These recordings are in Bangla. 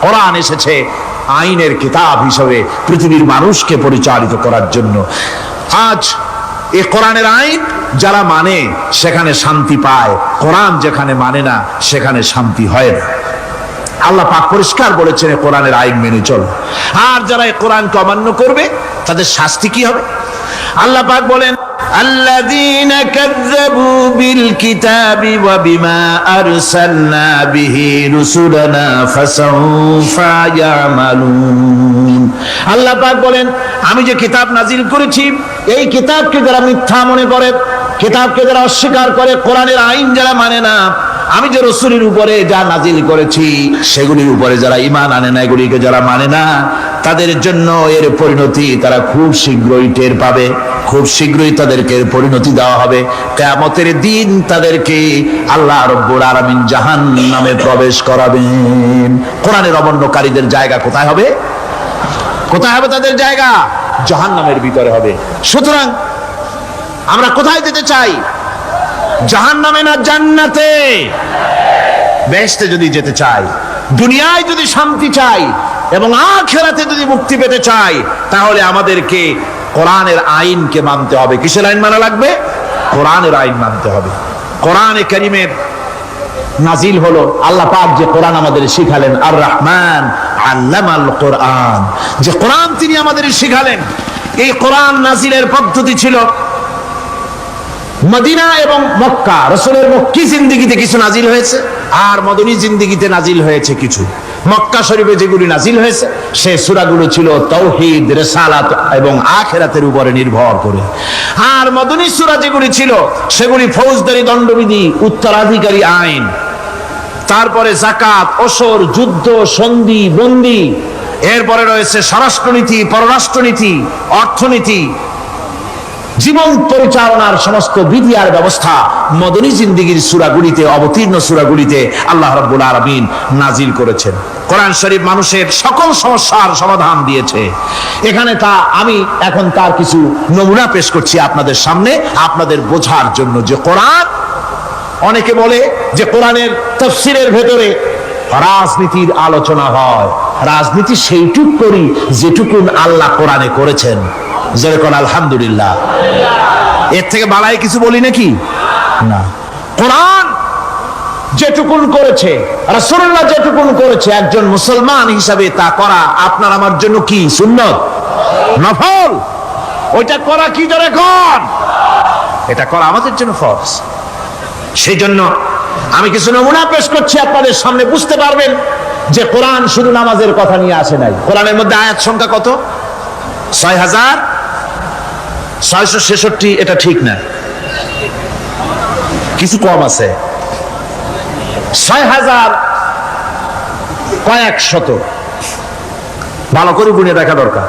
কোরআন এসেছে আইনের কিতাব হিসেবে পৃথিবীর মানুষকে পরিচালিত করার জন্য। আজ এ কোরআনের আইন যারা মানে সেখানে শান্তি পায়। কোরআন যেখানে মানে না, সেখানে শান্তি হয় না। আল্লাহ পাক পরিষ্কার বলেছেন, এ কোরআনের আইন মেনে চল। আর যারা এই কোরআনকে অমান্য করবে, তাদের শাস্তি কি হবে? আল্লাহ পাক বলেন الذين كذبوا بالكتاب وبما أرسلنا به رسلنا فسوف يعملون আল্লাহ পাক বলেন আমি যে কিতাব নাজিল করেছি এই কিতাবকে যারা মিথ্যা মনে করে কিতাবকে যারা অস্বীকার করে কোরআনের আইন যারা মানে না আমি যে রসুলের উপরে যা নাজিল করেছি, সেগুলির উপরে যারা ইমান আনে না, এগুলিকে যারা মানে না, তাদের জন্য এর পরিণতি তারা খুব শীঘ্রই টের পাবে, খুব শীঘ্রই তাদেরকে এর পরিণতি দেওয়া হবে। কেয়ামতের দিন তাদেরকে আল্লাহ রব্বুর আরামিন জাহান নামে প্রবেশ করাবেন। কোরআনের অবন্যকারীদের জায়গা কোথায় হবে? কোথায় হবে তাদের জায়গা? জাহান নামের ভিতরে হবে। সুতরাং আমরা কোথায় যেতে চাই? জাহান নামে না জান্নাতে। বেহেশতে যদি যেতে চাই, দুনিয়ায় যদি শান্তি চাই, এবং আখেরাতে যদি মুক্তি পেতে চাই, তাহলে আমাদেরকে কোরআনের আইনকে মানতে হবে। কিসের আইন মানা লাগবে? কোরআনের আইন মানতে হবে। কোরআনে করিমের নাজিল হলো, আল্লাহ পাক যে কোরআন আমাদের শিখালেন আর রহমান আল্লামাল কোরআন। যে কোরআন তিনি আমাদের শিখালেন, এই কোরআন নাজিলের পদ্ধতি ছিল মদিনা এবং মক্কা, রসুলের মক্কি জিন্দিগিতে কিছু নাজিল হয়েছে? আর মদনী জিন্দিগিতে নাজিল হয়েছে কিছু? মক্কা শরীফে যেগুলি নাজিল হয়েছে, সে সুরাগুলো ছিল তৌহিদ, রেসালাত এবং আখেরাতের উপরে নির্ভর করে। আর মদনী সুরা যেগুলি ছিল, সেগুলি ফৌজদারি, দণ্ডবিধি, উত্তরাধিকারী আইন। তারপরে জাকাত অসর, যুদ্ধ, সন্ধি, বন্দি। এরপরে রয়েছে স্বরাষ্ট্রনীতি, পররাষ্ট্রনীতি, অর্থনীতি জীবন পরিচালনার সমস্ত বিধি আর ব্যবস্থা মদনী জিন্দিগির সুরাগুলিতে, অবতীর্ণ সুরাগুলিতে আল্লাহ রাব্বুল আলামিন নাজিল করেছেন। কোরআন শরীফ মানুষের সকল সমস্যার সমাধান দিয়েছে। এখানে তা আমি এখন তার কিছু নমুনা পেশ করছি আপনাদের সামনে, আপনাদের বোঝার জন্য যে কোরআন, অনেকে বলে যে কোরআনের তফসিরের ভেতরে রাজনীতির আলোচনা হয়। রাজনীতি সেইটুক করি যেটুকুন আল্লাহ কোরআনে করেছেন। যেরকম আলহামদুলিল্লাহ। এর থেকে বাড়াই কিছু বলি নাকি? না। কোরআন যেটুকুন করেছে, রাসূলুল্লাহ যেটুকুন করেছে, একজন মুসলমান হিসাবে তা করা আপনার আমার জন্য কি সুন্নত? নফল? ওইটা করা কি জোরে কর এটা করা আমাদের জন্য ফরজ। সেই জন্য আমি কিছু নমুনা পেশ করছি, আপনাদের সামনে বুঝতে পারবেন যে কোরআন শুধু নামাজের কথা নিয়ে আসে নাই। কোরআনের মধ্যে আয়াত সংখ্যা কত? ছয় হাজার ছয়শো ছেষট্টি, এটা ঠিক না। কিছু কম আছে। ছয় হাজার কয়েক শত। ভালো করে দেখা দরকার।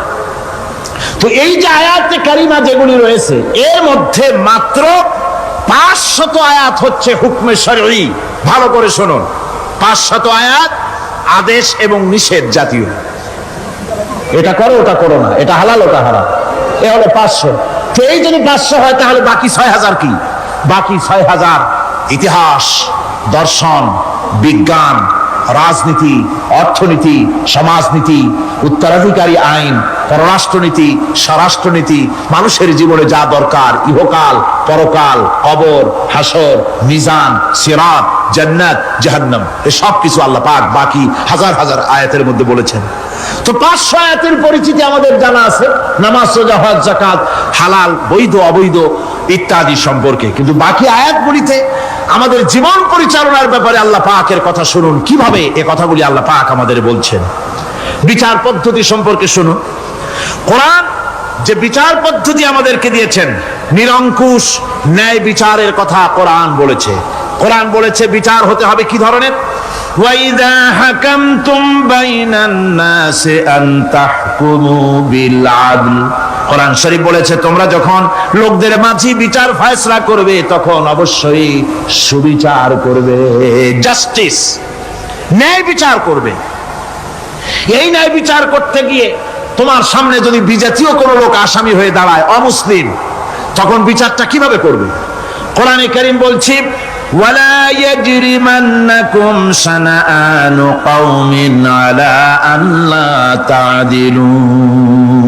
তো এই যে আয়াতে কারিমা যেগুলি রয়েছে, এর মধ্যে মাত্র পাঁচশত আয়াত হচ্ছে হুকমে শরী ভালো করে শুনুন। পাঁচশত আয়াত আদেশ এবং নিষেধ জাতীয়। এটা করো, ওটা করো না। এটা হালাল, ওটা হারাম। এ হলো পাঁচশো। এই যদি পাঁচশো হয়, তাহলে বাকি ছয় হাজার কি? বাকি ছয় হাজার ইতিহাস, দর্শন, বিজ্ঞান, রাজনীতি, অর্থনীতি, সমাজনীতি, উত্তরাধিকারী আইন, পররাষ্ট্রনীতি, স্বরাষ্ট্রনীতি, মানুষের জীবনে যা দরকার, ইহকাল, পরকাল, কবর, হাসর, মিজান, সিরাত জান্নাত, জাহান্নাম, এ সব কিছু আল্লাহ পাক বাকি হাজার হাজার আয়াতের মধ্যে বলেছেন। তো পাঁচশো আয়াতের পরিচিতি আমাদের জানা আছে, নামাজ সোজা হজ জাকাত হালাল, বৈধ, অবৈধ ইত্যাদি সম্পর্কে। কিন্তু বাকি আয়াতগুলিতে আমাদের জীবন পরিচালনার ব্যাপারে আল্লাহ পাকের কথা শুনুন। কীভাবে এ কথাগুলি আল্লাহ পাক আমাদের বলছেন? বিচার পদ্ধতি সম্পর্কে শুনুন। কোরআন যে বিচার পদ্ধতি আমাদেরকে দিয়েছেন, নিরঙ্কুশ ন্যায় বিচারের কথা কোরআন বলেছে। কোরআন বলেছে বিচার হতে হবে কি ধরনের? ওয়াইদা হাকামতুম বাইনান নাসি কোরআন শরীফ বলেছে তোমরা যখন লোকদের মাঝে বিচার ফয়সলা করবে তখন অবশ্যই সুবিচার করবে জাস্টিস ন্যায় বিচার করবে। এই ন্যায় বিচার করতে গিয়ে তোমার সামনে যদি বিজাতীয় কোনো লোক আসামি হয়ে দাঁড়ায় অমুসলিম তখন বিচারটা কীভাবে করবে? কোরআনে করিম বলছি ওয়ালা يجرمنكم شنآن قوم على أن لا تعدلوا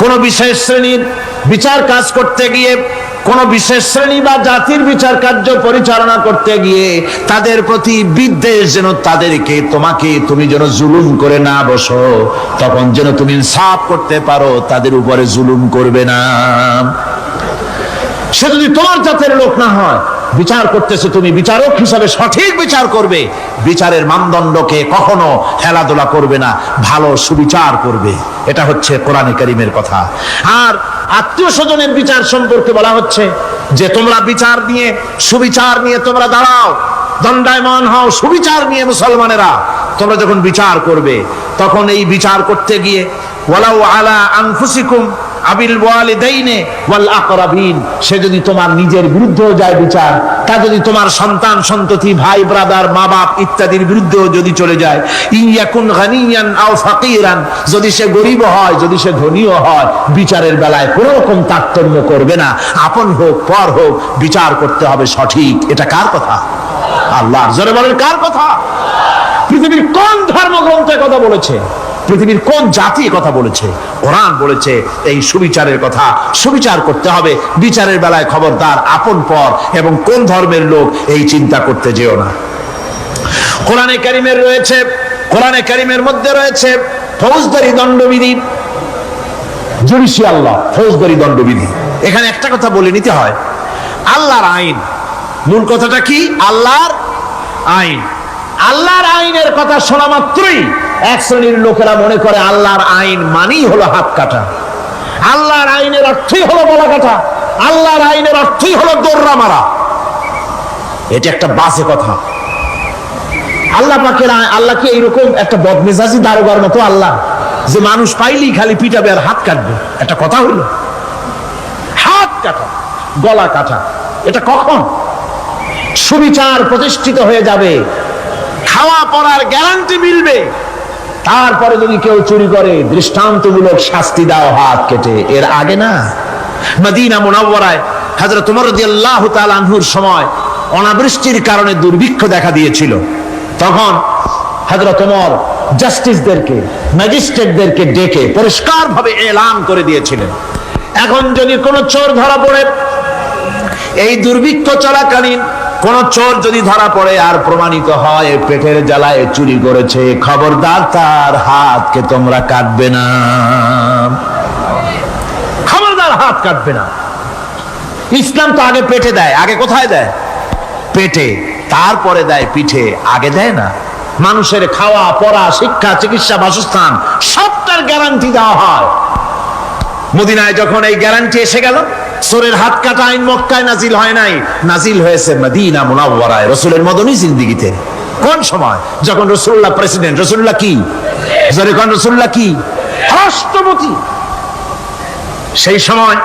কোন বিশেষ শ্রেণীর বিচার কাজ করতে গিয়ে কোন বিশেষ শ্রেণী বা জাতির বিচার কার্য পরিচালনা করতে গিয়ে তাদের প্রতি বিদ্বেষ যেন তাদেরকে তোমাকে তুমি যেন জুলুম করে না বসো তখন যেন তুমি সাফ করতে পারো তাদের উপরে জুলুম করবে না সে যদি তোমার জাতের লোক না হয় বিচার করতেছে তুমি বিচারক হিসাবে সঠিক বিচার করবে। বিচারের মানদণ্ডকে কখনো হেলাদোলা করবে না, ভালো সুবিচার করবে। এটা হচ্ছে কোরআনে করিমের কথা। আর আত্মীয় স্বজনের বিচার সম্পর্কে বলা হচ্ছে যে, তোমরা বিচার নিয়ে, সুবিচার নিয়ে তোমরা দাঁড়াও, দণ্ডায়মান হও, সুবিচার নিয়ে মুসলমানেরা, তোমরা যখন বিচার করবে, তখন এই বিচার করতে গিয়ে, ওয়ালাউ আলা আনফুসিকুম সে যদি তোমার নিজের বিরুদ্ধেও যায় বিচার, তা যদি তোমার সন্তান, সন্ততি, ভাই, ব্রাদার মা বাপ ইত্যাদির বিরুদ্ধেও যদি চলে যায় ইয়াকুন যদি সে গরিব হয়, যদি সে ধনীও হয়, বিচারের বেলায় কোনো রকম তারতম্য করবে না। আপন হোক, পর হোক, বিচার করতে হবে সঠিক। এটা কার কথা? আল্লাহ জোরে বলেন, কার কথা? পৃথিবীর কোন ধর্মগ্রন্থে কথা বলেছে? পৃথিবীর কোন জাতি কথা বলেছে? কোরআন বলেছে এই সুবিচারের কথা। সুবিচার করতে হবে। বিচারের বেলায় খবরদার, আপন পর এবং কোন ধর্মের লোক এই চিন্তা করতে যেও না। কোরআনে কারিমের রয়েছে, কোরআনে কারিমের মধ্যে রয়েছে ফৌজদারি দণ্ডবিধি। জুডিশিয়াল ল ফৌজদারি দণ্ডবিধি। এখানে একটা কথা বলে নিতে হয়, আল্লাহর আইন। মূল কথাটা কি? আল্লাহর আইন। আল্লাহর আইনের কথা শোনা মাত্রই এক শ্রেণির লোকেরা মনে করে আল্লাহর আইন মানেই হলো হাত কাটা। আল্লাহর আইনের অর্থই হলো বলা কাটা। আল্লাহর আইনের অর্থই হলো দৌড়া মারা। এটা একটা বাজে কথা। আল্লাহ আইন- আল্লাহ কি এইরকম একটা বদমেজাজি দারোগার মতো আল্লাহ যে মানুষ পাইলেই খালি পিটাবে আর হাত কাটবে? একটা কথা হইল হাত কাটা, গলা কাটা, এটা কখন? সুবিচার প্রতিষ্ঠিত হয়ে যাবে। খাওয়া পড়ার গ্যারান্টি মিলবে। তারপরে যদি কেউ চুরি করে, দৃষ্টান্তমূলক শাস্তি দাও, হাত কেটে। এর আগে না, মদিনা মুনাওয়ারায় হযরত ওমর রাদিয়াল্লাহু তাআলা আনহুর সময় অনাবৃষ্টির কারণে দুর্ভিক্ষ দেখা দিয়েছিল। তখন হযরত ওমর জাস্টিসদেরকে, ম্যাজিস্ট্রেটদেরকে ডেকে পরিষ্কারভাবে এলান করে দিয়েছিলেন। এখন যদি কোনো চোর ধরা পড়ে, এই দুর্ভিক্ষ চলাকালীন কোন চোর যদি ধরা পড়ে আর প্রমাণিত হয়, পেটের জ্বালায় চুরি করেছে, খবরদার তার হাতকে তোমরা কাটবে না। খবরদার হাত কাটবে না। ইসলাম তো আগে পেটে দেয়, আগে কোথায় দেয়? পেটে, তারপরে দেয় পিঠে, আগে দেয় না। মানুষের খাওয়া, পড়া, শিক্ষা, চিকিৎসা, বাসস্থান, সবটার গ্যারান্টি দেওয়া হয়। মদিনায় যখন এই গ্যারান্টি এসে গেল সোরের হাত কাটা আইন মক্কায় নাজিল হয় নাই। নাজিল হয়েছে মদিনা মুনাওয়ারায়। রসুলের মদনী জিন্দিগিতে। কোন সময়? যখন রসুল্লাহ প্রেসিডেন্ট, রসুল্লাহ কি? যখন রসুল্লাহ কি? রাষ্ট্রপতি। সেই সময়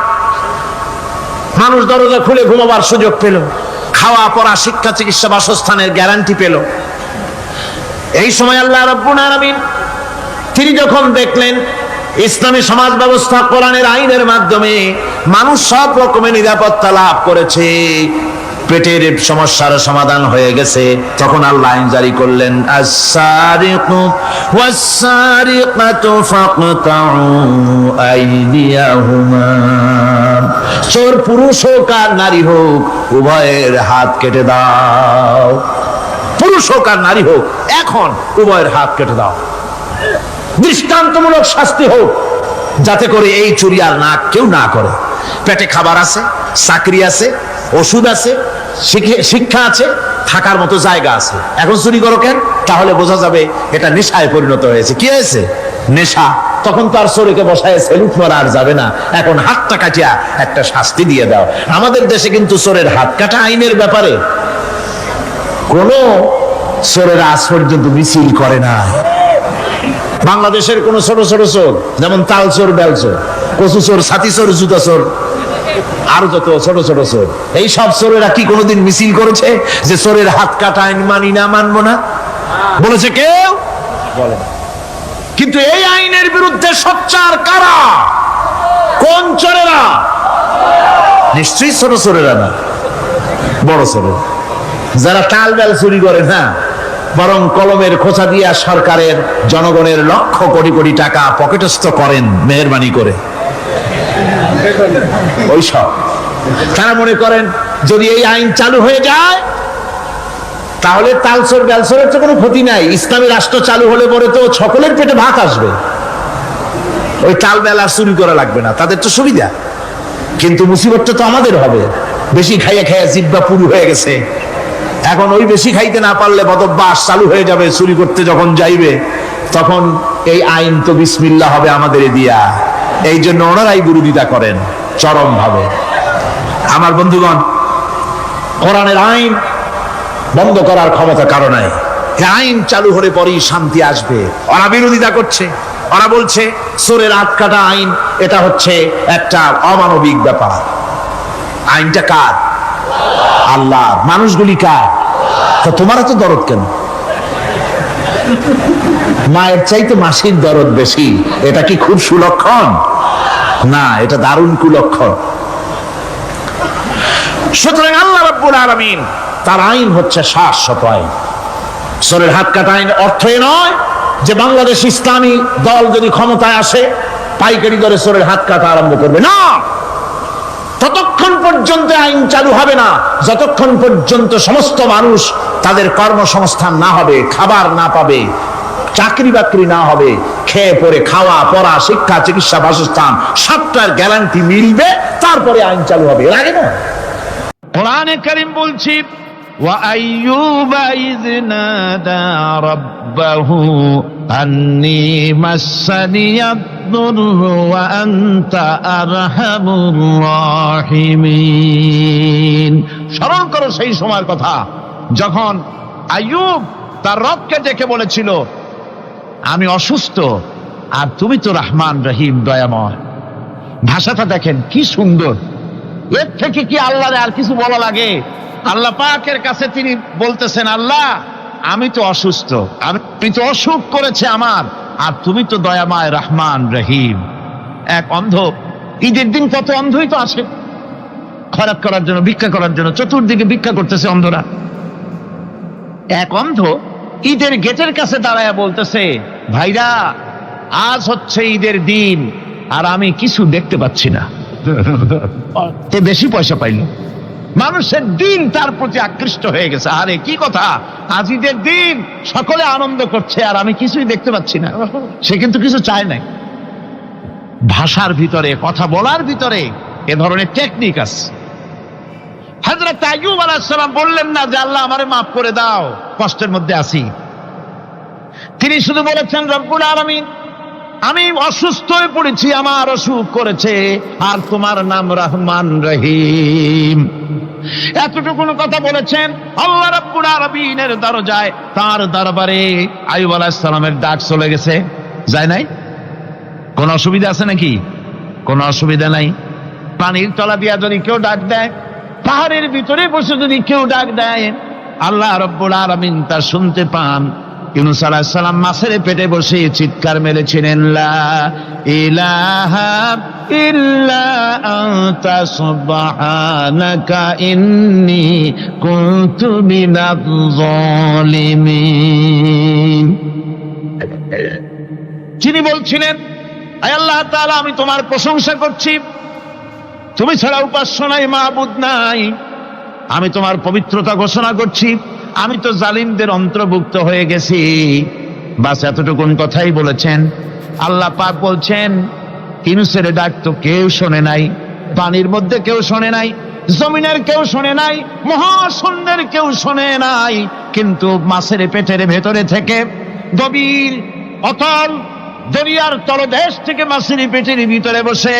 মানুষ দরজা খুলে ঘুমাবার সুযোগ পেল। খাওয়া, পড়া, শিক্ষা, চিকিৎসা, বাসস্থানের গ্যারান্টি পেল। এই সময় আল্লাহ রব্বুল আলামিন তিনি যখন দেখলেন ইসলামী সমাজ ব্যবস্থা কোরআনের আইনের মাধ্যমে মানুষ সব রকমের নিরাপত্তা লাভ করেছে। পেটের সমস্যার সমাধান হয়ে গেছে। তখন আল্লাহ জারি করলেন চোর পুরুষ হোক আর নারী হোক, উভয়ের হাত কেটে দাও। পুরুষ হোক আর নারী হোক, এখন উভয়ের হাত কেটে দাও। দৃষ্টান্তমূলক শাস্তি হোক। যাতে করে এই চুরি আর না, কেউ না করে। পেটে খাবার আছে, চাকরি আছে, ওষুধ আছে শিক্ষা আছে, থাকার মতো জায়গা আছে। এখন চুরি করো কেন? তাহলে বোঝা যাবে এটা নেশায় পরিণত হয়েছে। কি হয়েছে? নেশা। তখন তো আর চোরকে বসায় সেলুট মারা আর যাবে না। এখন হাতটা কাটিয়া একটা শাস্তি দিয়ে দাও। আমাদের দেশে কিন্তু চোরের হাত কাটা আইনের ব্যাপারে। কোন চোরের আজ পর্যন্ত মিছিল করে না বাংলাদেশের কোন ছোট ছোট চোর, যেমন তাল চোর, বেল চোর, কচু চোর, ছাতি চোর, জুতা চোর, আরও যত ছোট ছোট চোর। এই সব চোরেরা কি কোনোদিন মিছিল করেছে যে চোরের হাত কাটা আইন মানি না, মানবো না? বলেছে কেউ? বলে কিন্তু এই আইনের বিরুদ্ধে সোচ্চার কারা? কোন চোরেরা? নিশ্চয়ই ছোট চোরেরা না, বড় চোরেরা। যারা তাল, বেল চুরি করে, না বরং কলমের খোঁচা দিয়া সরকারের জনগণের লক্ষ কোটি কোটি টাকা পকেটস্থ করেন মেহরবানি করে। ওই সব তারা মনে করেন, যদি এই আইন চালু হয়ে যায়, তাহলে তালসর বেলসরের তো কোনো ক্ষতি নাই। ইসলামী রাষ্ট্র চালু হলে পরে তো সকলের পেটে ভাত আসবে। ওই তাল বেলা চুরি করা লাগবে না, তাদের তো সুবিধা। কিন্তু মুসিবতটা তো আমাদের হবে। বেশি খাইয়ে খাইয়ে জিব্বা পুরু হয়ে গেছে। এখন ওই বেশি খাইতে না পারলে বদভ্যাস চালু হয়ে যাবে, চুরি করতে যখন যাইবে, তখন এই আইন তো বিসমিল্লা হবে আমাদের দিয়া। এই জন্য ওনারাই বিরোধিতা করেন চরম ভাবে আমার বন্ধুগণ, কোরআনের আইন বন্ধ করার ক্ষমতা কারও নাই। আইন চালু হলে পরেই শান্তি আসবে। ওরা বিরোধিতা করছে, ওরা বলছে, সোরের হাত কাটা আইন, এটা হচ্ছে একটা অমানবিক ব্যাপার। আইনটা কার? আল্লাহ, মানুষগুলি কার? তা তোমার তো দরদ কেন? মায়ের চাইতে মাসির দরদ বেশি, এটা কি খুব সুলক্ষণ? না, এটা দারুণ কুলক্ষণ। সুতরাং আল্লাহ রাব্বুল আলামিন, তার আইন হচ্ছে শাশ্বত আইন। সরের হাত কাটা আইন অর্থ নয় যে বাংলাদেশ ইসলামী দল যদি ক্ষমতায় আসে, পাইকারি দরে সরের হাত কাটা আরম্ভ করবে। না! পর্যন্ত আইন চালু হবে না, যতক্ষণ পর্যন্ত সমস্ত মানুষ তাদের কর্মসংস্থান না হবে, খাবার না পাবে, চাকরি বাকরি না হবে, খেয়ে পরে খাওয়া, পড়া, শিক্ষা, চিকিৎসা, বাসস্থান, সবটার গ্যারান্টি মিলবে, তারপরে আইন চালু হবে। এর আগে না? কোরআনে করিম বলছি وأيوب إذ نادى ربه أني مسني الضر وأنت أرحم الراحمين স্মরণ করো সেই সময়ের কথা যখন আইয়ুব তার রবকে ডেকে বলেছিল আমি অসুস্থ আর তুমি তো রহমান রহিম দয়াময় ভাষাটা দেখেন কি সুন্দর এর থেকে কি আল্লাহরে আর কিছু বলা লাগে? আল্লাহ পাকের কাছে তিনি বলতেছেন, আল্লাহ, আমি তো অসুস্থ। আমি তো অসুখ করেছে আমার। আর তুমি তো দয়াময় রহমান রহিম। এক অন্ধ, ঈদের দিন কত অন্ধই তো আসে। খরাত করার জন্য, ভিক্ষা করার জন্য, চতুর্দিকে ভিক্ষা করতেছে অন্ধরা। এক অন্ধ ঈদের গেটের কাছে দাঁড়ায় বলতেছে, ভাইরা, আজ হচ্ছে ঈদের দিন, আর আমি কিছু দেখতে পাচ্ছি না। বেশি পয়সা পাইল। মানুষের দিন তার প্রতি আকৃষ্ট হয়ে গেছে। আরে, কি কথা? আজ ঈদের দিন সকলে আনন্দ করছে আর আমি কিছুই দেখতে পাচ্ছি না। সে কিন্তু কিছু চায় নাই। ভাষার ভিতরে, কথা বলার ভিতরে এ ধরনের টেকনিক আছে। হজরত আইয়ুব আলাইসালাম বললেন না যে, আল্লাহ আমারে মাফ করে দাও, কষ্টের মধ্যে আছি। তিনি শুধু বলেছেন, রব্বুল আলামিন আমি অসুস্থ হয়ে পড়েছি, আমার অসুখ করেছে, আর তোমার নাম রহমান রহিম। এতটুকুন কথা বলেছেন, আল্লাহ রাব্বুল আলামিনের দরজায়, তার দরবারে আইয়ুব আলাইহিস সালামের ডাক চলে গেছে। যায় নাই? কোন অসুবিধা আছে নাকি? কোন অসুবিধা নাই। পানির তলা দিয়া যদি কেউ ডাক দেয়, পাহাড়ের ভিতরে বসে যদি কেউ ডাক দেয়, আল্লাহ রব্বুল আলামিন তা শুনতে পান। ইউনুস আলাইহিস সালাম মাছের পেটে বসে চিৎকার মেরেছিলেন, লা ইলাহা ইল্লা আনতা সুবহানাকা ইন্নী কুনতু মিনাজ জালিমিন যিনি বলছিলেন আল্লাহ তাআলা, আমি তোমার প্রশংসা করছি। তুমি ছাড়া উপাস্য নাই মাহবুদ নাই। আমি তোমার পবিত্রতা ঘোষণা করছি। আমি তো জালিমদের অন্তর্ভুক্ত হয়ে গেছি। বাস এতটুকুন কথাই বলেছেন। আল্লাহ পাক বলছেন, ইনুসের ডাক তো কেউ শোনে নাই, পানির মধ্যে কেউ শোনে নাই, জমিনের কেউ শোনে নাই, মহাশূন্যের কেউ শোনে নাই, কিন্তু মাছের পেটের ভেতরে থেকে গভীর, অতল দরিয়ার তলদেশ থেকে মাছের পেটের ভিতরে বসে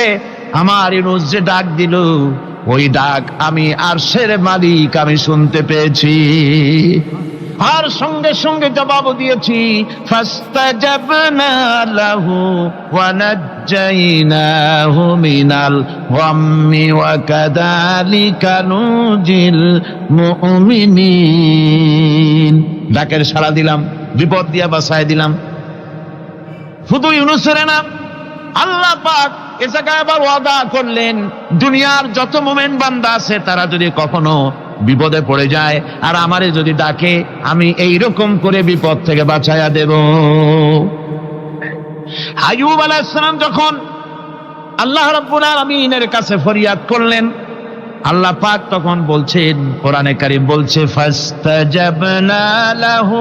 আমার ইনুস যে ডাক দিল ওই ডাক আমি আর সের মালিক, আমি শুনতে পেয়েছি। আর সঙ্গে সঙ্গে জবাব দিয়েছি ডাকের সাড়া দিলাম, বিপদ দিয়া বাসায় দিলাম। শুধু ইউনুসের না আল্লাহ পাক এ জায়গায় আবার ওয়াদা করলেন, দুনিয়ার যত মোমেন বান্দা আছে, তারা যদি কখনো বিপদে পড়ে যায়, আর আমারে যদি ডাকে, আমি এই রকম করে বিপদ থেকে বাঁচাইয়া দেব। আয়ুব আলাইসালাম যখন আল্লাহ রাব্বুল আলামিনের কাছে ফরিয়াদ করলেন, আল্লাহ পাক তখন বলছেন, কোরআনে কারিম বলছে, ফাস্তাজাবনা লাহু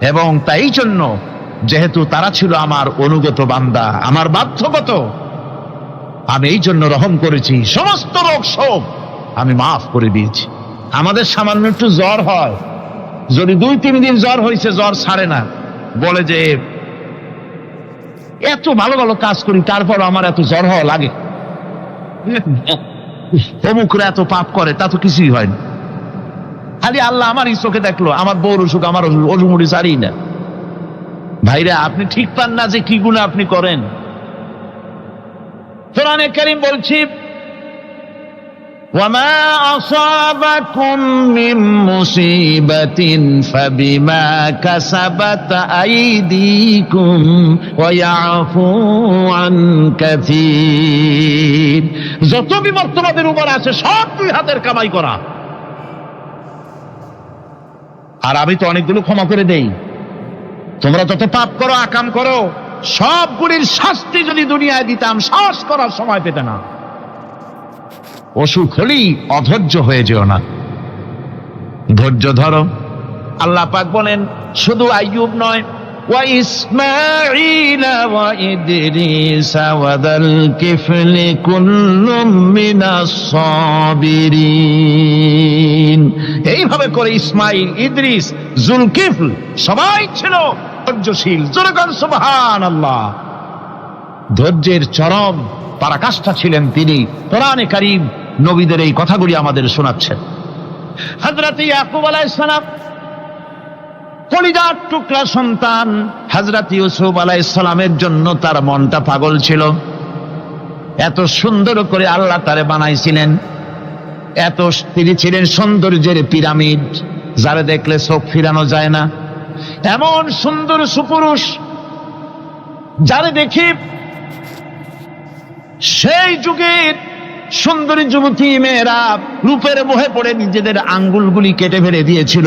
এবং তাই জন্য যেহেতু তারা ছিল আমার অনুগত বান্দা, আমার বাধ্যগত, আমি এই জন্য রহম করেছি, সমস্ত রোগ শোক আমি মাফ করে দিয়েছি। আমাদের সামান্য একটু জ্বর হয়। যদি দুই তিন দিন জ্বর হয়েছে জ্বর ছাড়ে না। বলে যে, এত ভালো ভালো কাজ করি তারপর আমার এত জ্বর হওয়া লাগে? অমুকরা এত পাপ করে, তা তো কিছুই হয় না। খালি আল্লাহ আমার এই চোখে দেখলো আমার বউর অসুখ আমার অসুমুড়ি সারি না ভাইরা আপনি ঠিক পান না যে কি গুণ আপনি করেন কোরআনে কারিম বলছি وما أصابكم من مصيبة فبما كسبت أيديكم ويعفو عن كثير যত বিপদ তোমাদের উপর আছে সব দুই হাতের কামাই করা আর আমি তো অনেকগুলো ক্ষমা করে দেই। তোমরা যত পাপ করো, আকাম করো, সবগুলির শাস্তি যদি দুনিয়ায় দিতাম শ্বাস করার সময় পেতে না। অসুখ হলেই অধৈর্য হয়ে যেও না। ধৈর্য ধরো। আল্লাহ পাক বলেন, শুধু আইয়ুব নয় وإسماعيل وإدريس وذا الكفل كل من الصابرين এইভাবে করে ইসমাইল ইদ্রিস জুলকিফল সবাই ছিল ধৈর্যশীল জোরগান সুবহান আল্লাহ ধৈর্যের চরম পরাকাষ্ঠা ছিলেন তিনি কোরআনে কারিম নবীদের এই কথাগুলি আমাদের শোনাচ্ছেন হজরত ইয়াকুব আলাইহিস সালাম কলিজার টুকরা সন্তান হজরত ইউসুফ আলাইসালামের জন্য তার মনটা পাগল ছিল। এত সুন্দর করে আল্লাহ তারে বানাইছিলেন। এত তিনি ছিলেন সৌন্দর্যের পিরামিড, যারে দেখলে চোখ ফিরানো যায় না। এমন সুন্দর সুপুরুষ, যারে দেখি সেই যুগের সুন্দরী যুবতী মেয়েরা রূপের মোহে পড়ে নিজেদের আঙ্গুলগুলি কেটে ফেলে দিয়েছিল।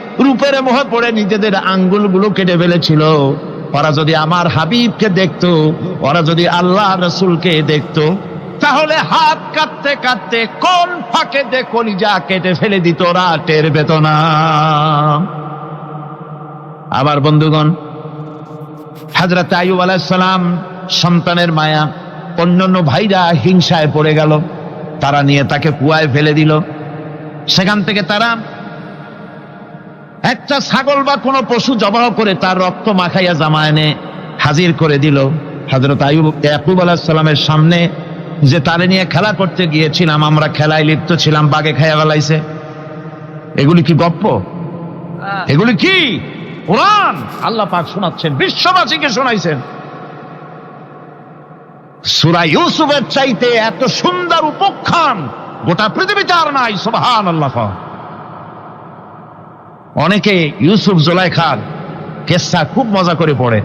রূপের মোহে পড়ে নিজেদের আঙ্গুলগুলো কেটে ফেলেছিল। ওরা যদি আমার হাবিবকে দেখতো, ওরা যদি আল্লাহ রসুলকে দেখতো, তাহলে হাত কাটতে কাটতে কোন ফাঁকে দে কলিজা কেটে ফেলে দিত ওরা, টের পেত না। আবার বন্ধুগণ হাজরত আয়ুব আলাইসালাম সন্তানের মায়া, অন্যান্য ভাইরা হিংসায় পড়ে গেল। তারা নিয়ে তাকে কুয়ায় ফেলে দিল। সেখান থেকে তারা একটা ছাগল বা কোনো পশু জবাহ করে তার রক্ত মাখাইয়া জামা এনে হাজির করে দিল। হজরত আয়ুব ইয়াকুব আলাহিসাল্লামের সামনে যে তারে নিয়ে খেলা করতে গিয়েছিলাম আমরা খেলায় লিপ্ত ছিলাম বাগে খাইয়া বেলাইছে এগুলি কি গপ্প? এগুলি কি? কোরআন? আল্লাহ পাক শোনাচ্ছেন বিশ্ববাসীকে শোনাইছেন। সুরা ইউসুফের চাইতে এত সুন্দর উপখ্যান গোটা পৃথিবীতে আর নাই সুবহান আল্লাহ অনেকে ইউসুফ জোলাইখার কেসা খুব মজা করে পড়ে,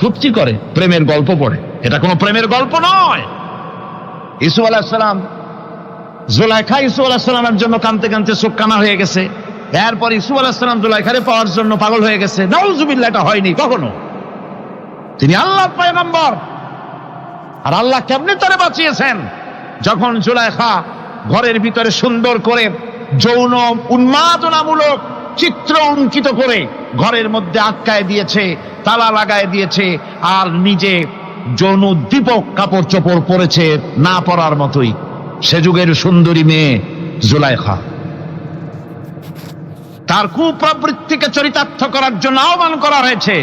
ফুর্তি করে, প্রেমের গল্প পড়ে। এটা কোনো প্রেমের গল্প নয়। ইসুফ আলাহিসাল্লাম জোলাইখা ইসুফ আলাহিসাল্লামের জন্য কানতে কানতে চোখ কানা হয়ে গেছে। এরপর ইসুফ আলাহিসাল্লাম জোলাইখারে পাওয়ার জন্য পাগল হয়ে গেছে। নাউজুবিল্লাহ, এটা হয়নি কখনো। তিনি আল্লাহ পয়গম্বর। আর আল্লাহ কেমনে তারে বাঁচিয়েছেন? যখন জুলাইখা ঘরের ভিতরে সুন্দর করে যৌন উন্মাদনামূলক চিত্র অঙ্কিত করে ঘরের মধ্যে আটকায় দিয়েছে, তালা লাগায় দিয়েছে, আর নিজে যৌন দীপক কাপড় চোপড় পরেছে না পরার মতোই। সে যুগের সুন্দরী মেয়ে জুলাইখা। তার কুপ্রবৃত্তিকে চরিতার্থ করার জন্য আহ্বান করা হয়েছে।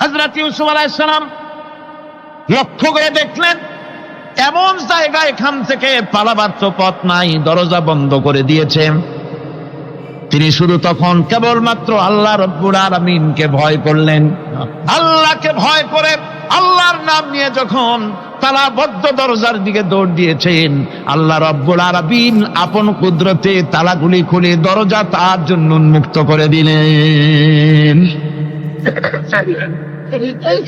হজরত ইউসুফ আলাইসালাম লক্ষ্য করে দেখলেন, এমন জায়গা এখান থেকে পালাবার তো পথ নাই, দরজা বন্ধ করে দিয়েছে তিনি শুধু তখন কেবলমাত্র আল্লাহ রব্বুল আলমিনকে ভয় করলেন। আল্লাহকে ভয় করে আল্লাহর নাম নিয়ে যখন তালাবদ্ধ দরজার দিকে দৌড় দিয়েছেন, আল্লাহ রব্বুল আরবিন আপন কুদরতে তালাগুলি খুলে দরজা তার জন্য উন্মুক্ত করে দিলেন।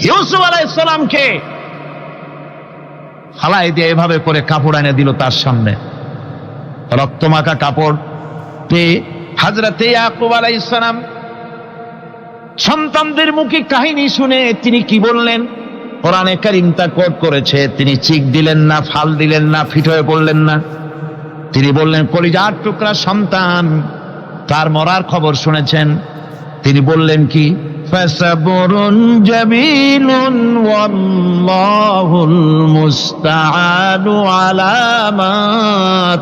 ইউসুফ আলাইসালামকে ফালাই দিয়ে এভাবে করে কাপড় এনে দিল তার সামনে। রক্তমাখা কাপড় পেয়ে হাজরাতে ইয়াকুব আলাইসালাম সন্তানদের মুখে কাহিনী শুনে তিনি কি বললেন কোরআনে কারিম তা কোট করেছে তিনি চিক দিলেন না ফাল দিলেন না ফিট হয়ে পড়লেন না তিনি বললেন কলিজার টুকরা সন্তান তার মরার খবর শুনেছেন তিনি বললেন কি فصبر جميل والله المستعان على ما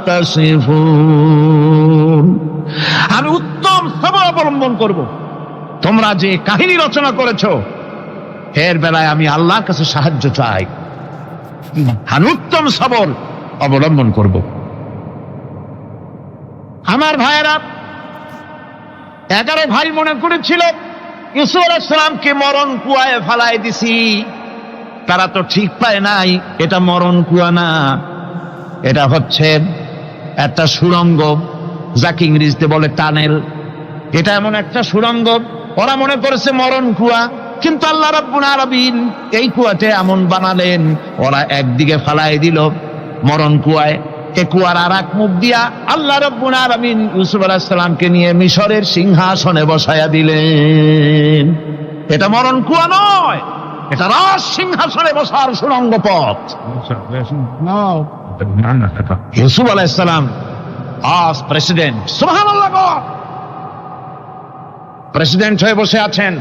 تصفون আমি উত্তম সবর অবলম্বন করব। তোমরা যে কাহিনী রচনা করেছ, এর বেলায় আমি আল্লাহর কাছে সাহায্য চাই। আমি উত্তম সবর অবলম্বন করব। আমার ভাইয়েরা, এগারো ভাই মনে করেছিল ইসুফ আলাইসালামকে মরণ কুয়ায় ফালাই দিছি। তারা তো ঠিক পায় নাই, এটা মরণ কুয়া না। এটা হচ্ছে একটা সুড়ঙ্গ। যাকে ইংরেজিতে বলে টানেল। এটা এমন একটা সুড়ঙ্গ। ওরা মনে করেছে মরণ কুয়া কিন্তু আল্লাহ রাব্বুল আলামিন এই কুয়াতে এমন বানালেন। ওরা একদিকে ফালাই দিল মরণ কুয়ায়। এ কুয়ার আর এক মুখ দিয়া আল্লাহ রব্বুল আলামিন ইউসুফ আলাইহিস সালামকে নিয়ে মিশরের সিংহাসনে বসায়া দিলেন। এটা মরণ কুয়া নয় এটা রাজ সিংহাসনে বসার সুরঙ্গ পথ। ইউসুফ আলাইহিস সালাম আজ প্রেসিডেন্ট। প্রেসিডেন্ট হয়ে বসে আছেন।